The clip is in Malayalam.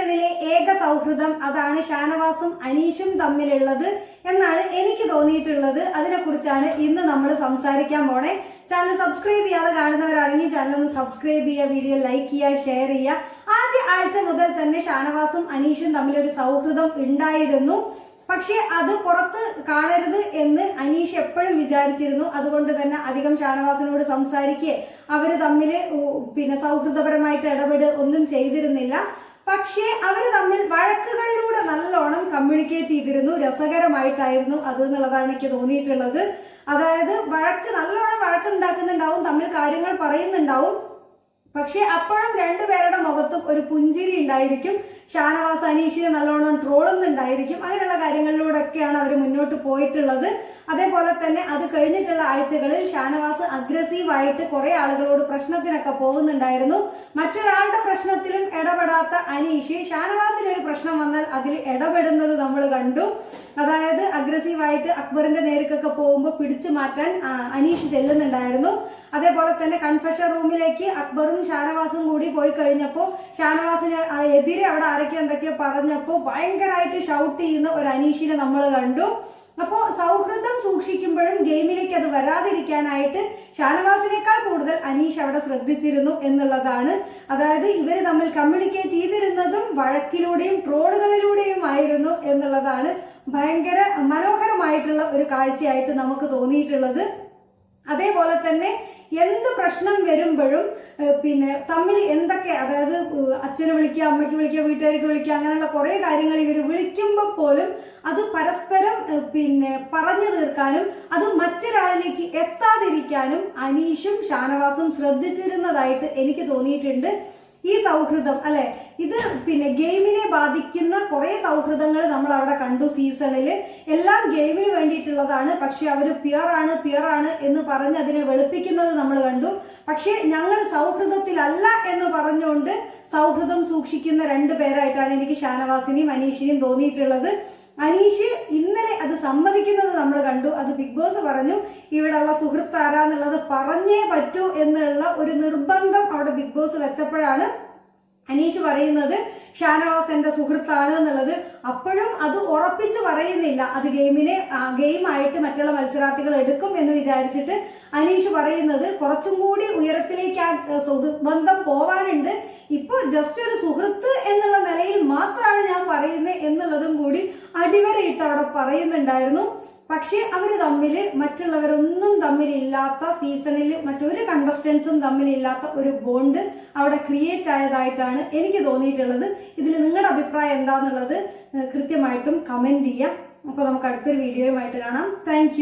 സീസണിലെ ഏക സൗഹൃദം അതാണ് ഷാനവാസും അനീഷും തമ്മിലുള്ളത് എന്നാണ് എനിക്ക് തോന്നിയിട്ടുള്ളത്. അതിനെക്കുറിച്ചാണ് ഇന്ന് നമ്മൾ സംസാരിക്കാൻ പോണേ. ചാനൽ സബ്സ്ക്രൈബ് ചെയ്യാതെ കാണുന്നവരാണെങ്കിൽ ചാനൽ ഒന്ന് സബ്സ്ക്രൈബ് ചെയ്യുക വീഡിയോ ലൈക്ക് ചെയ്യുക ഷെയർ ചെയ്യുക. ആദ്യ ആഴ്ച മുതൽ തന്നെ ഷാനവാസും അനീഷും തമ്മിലൊരു സൗഹൃദം ഉണ്ടായിരുന്നു. പക്ഷേ അത് പുറത്ത് കാണരുത് എന്ന് അനീഷ് എപ്പോഴും വിചാരിച്ചിരുന്നു. അതുകൊണ്ട് തന്നെ അധികം ഷാനവാസിനോട് സംസാരിക്കുക അവർ തമ്മിൽ പിന്നെ സൗഹൃദപരമായിട്ട് ഇടപെട് ഒന്നും ചെയ്തിരുന്നില്ല. പക്ഷേ അവർ തമ്മിൽ വഴക്കുകളിലൂടെ നല്ലോണം കമ്മ്യൂണിക്കേറ്റ് ചെയ്തിരുന്നു. രസകരമായിട്ടായിരുന്നു അത് എന്നുള്ളതാണ് എനിക്ക് തോന്നിയിട്ടുള്ളത്. അതായത് വഴക്ക് നല്ലോണം വഴക്കുണ്ടാക്കുന്നുണ്ടാവും തമ്മിൽ കാര്യങ്ങൾ പറയുന്നുണ്ടാവും. പക്ഷേ അപ്പോഴും രണ്ടുപേരുടെ മുഖത്തും ഒരു പുഞ്ചിരി ഉണ്ടായിരിക്കും. ഷാനവാസ് അനീഷിനെ നല്ലോണം ട്രോളുന്നുണ്ടായിരിക്കും അങ്ങനെയുള്ള കാര്യങ്ങളിലൂടെയൊക്കെയാണ് അവർ മുന്നോട്ട് പോയിട്ടുള്ളത്. അതേപോലെ തന്നെ അത് കഴിഞ്ഞിട്ടുള്ള ആഴ്ചകളിൽ ഷാനവാസ് അഗ്രസീവായിട്ട് കുറേ ആളുകളോട് പ്രശ്നത്തിനൊക്കെ പോകുന്നുണ്ടായിരുന്നു. മറ്റൊരാളുടെ പ്രശ്നത്തിലും ഇടപെടാത്ത അനീഷ് ഷാനവാസിന് ഒരു പ്രശ്നം വന്നാൽ അതിൽ ഇടപെടുന്നത് നമ്മൾ കണ്ടു. അതായത് അഗ്രസീവായിട്ട് അക്ബറിന്റെ നേരിക്കൊക്കെ പോകുമ്പോൾ പിടിച്ചു മാറ്റാൻ അനീഷ് ചെല്ലുന്നുണ്ടായിരുന്നു. അതേപോലെ തന്നെ കൺഫെഷൻ റൂമിലേക്ക് അക്ബറും ഷാനവാസും കൂടി പോയി കഴിഞ്ഞപ്പോൾ ഷാനവാസിന് എതിരെ അവിടെ ആരൊക്കെയോ എന്തൊക്കെയോ പറഞ്ഞപ്പോൾ ഭയങ്കരമായിട്ട് ഷൗട്ട് ചെയ്യുന്ന ഒരു അനീഷിനെ നമ്മൾ കണ്ടു. അപ്പോൾ സൗഹൃദം സൂക്ഷിക്കുമ്പോഴും ഗെയിമിലേക്ക് അത് വരാതിരിക്കാനായിട്ട് ഷാനവാസിനേക്കാൾ കൂടുതൽ അനീഷ് അവിടെ ശ്രദ്ധിച്ചിരുന്നു എന്നുള്ളതാണ്. അതായത് ഇവർ തമ്മിൽ കമ്മ്യൂണിക്കേറ്റ് ചെയ്തിരുന്നതും വഴക്കിലൂടെയും ട്രോളുകളിലൂടെയും ആയിരുന്നു എന്നുള്ളതാണ് ഭയങ്കര മനോഹരമായിട്ടുള്ള ഒരു കാഴ്ചയായിട്ട് നമുക്ക് തോന്നിയിട്ടുള്ളത്. അതേപോലെ തന്നെ എന്ത് പ്രശ്നം വരുമ്പോഴും പിന്നെ തമ്മിൽ എന്തൊക്കെ അതായത് അച്ഛനെ വിളിക്കുക അമ്മയ്ക്ക് വിളിക്കുക വീട്ടുകാർക്ക് വിളിക്കുക അങ്ങനെയുള്ള കുറേ കാര്യങ്ങൾ ഇവർ വിളിക്കുമ്പോൾ പോലും അത് പരസ്പരം പിന്നെ പറഞ്ഞു തീർക്കാനും അത് മറ്റൊരാളിലേക്ക് എത്താതിരിക്കാനും അനീഷും ഷാനവാസും ശ്രദ്ധിച്ചിരുന്നതായിട്ട് എനിക്ക് തോന്നിയിട്ടുണ്ട്. ഈ സൗഹൃദം അല്ലെ? ഇത് പിന്നെ ഗെയിമിനെ ബാധിക്കുന്ന കുറേ സൗഹൃദങ്ങൾ നമ്മൾ അവിടെ കണ്ടു സീസണിൽ എല്ലാം ഗെയിമിന് വേണ്ടിയിട്ടുള്ളതാണ്. പക്ഷെ അവർ പിയറാണ് ആണ് എന്ന് പറഞ്ഞ് അതിനെ വെളുപ്പിക്കുന്നത് നമ്മൾ കണ്ടു. പക്ഷേ ഞങ്ങൾ സൗഹൃദത്തിലല്ല എന്ന് പറഞ്ഞുകൊണ്ട് സൗഹൃദം സൂക്ഷിക്കുന്ന രണ്ട് പേരായിട്ടാണ് എനിക്ക് ഷാനവാസിനെയും അനീഷിനെയും തോന്നിയിട്ടുള്ളത്. അനീഷ് ഇന്നലെ അത് സമ്മതിക്കുന്നത് നമ്മൾ കണ്ടു. അത് ബിഗ് ബോസ് പറഞ്ഞു ഇവിടെയുള്ള സുഹൃത്ത് ആരാന്നുള്ളത് പറഞ്ഞേ പറ്റൂ എന്നുള്ള ഒരു നിർബന്ധം അവിടെ ബിഗ് ബോസ് വെച്ചപ്പോഴാണ് അനീഷ് പറയുന്നത് ഷാനവാസ് എന്റെ സുഹൃത്താണ് എന്നുള്ളത്. അപ്പോഴും അത് ഉറപ്പിച്ച് പറയുന്നില്ല. അത് ഗെയിമിനെ ഗെയിമായിട്ട് മറ്റുള്ള മത്സരാർത്ഥികൾ എടുക്കും എന്ന് വിചാരിച്ചിട്ട് അനീഷ് പറയുന്നത് കുറച്ചും കൂടി ഉയരത്തിലേക്ക് ആ ബന്ധം പോവാനുണ്ട്. ഇപ്പൊ ജസ്റ്റ് ഒരു സുഹൃത്ത് എന്നുള്ള നിലയിൽ മാത്രമാണ് ഞാൻ പറയുന്നത് എന്നുള്ളതും കൂടി അടിവരയിട്ട് അവിടെ പറയുന്നുണ്ടായിരുന്നു. പക്ഷേ അവർ തമ്മിൽ മറ്റുള്ളവരൊന്നും തമ്മിലില്ലാത്ത സീസണിൽ മറ്റൊരു കണ്ടസ്റ്റൻസും തമ്മിലില്ലാത്ത ഒരു ബോണ്ട് അവിടെ ക്രിയേറ്റ് ആയതായിട്ടാണ് എനിക്ക് തോന്നിയിട്ടുള്ളത്. ഇതിൽ നിങ്ങളുടെ അഭിപ്രായം എന്താണെന്നുള്ളത് കൃത്യമായിട്ടും കമന്റ് ചെയ്യാം. അപ്പോൾ നമുക്ക് അടുത്തൊരു വീഡിയോയുമായിട്ട് കാണാം. താങ്ക്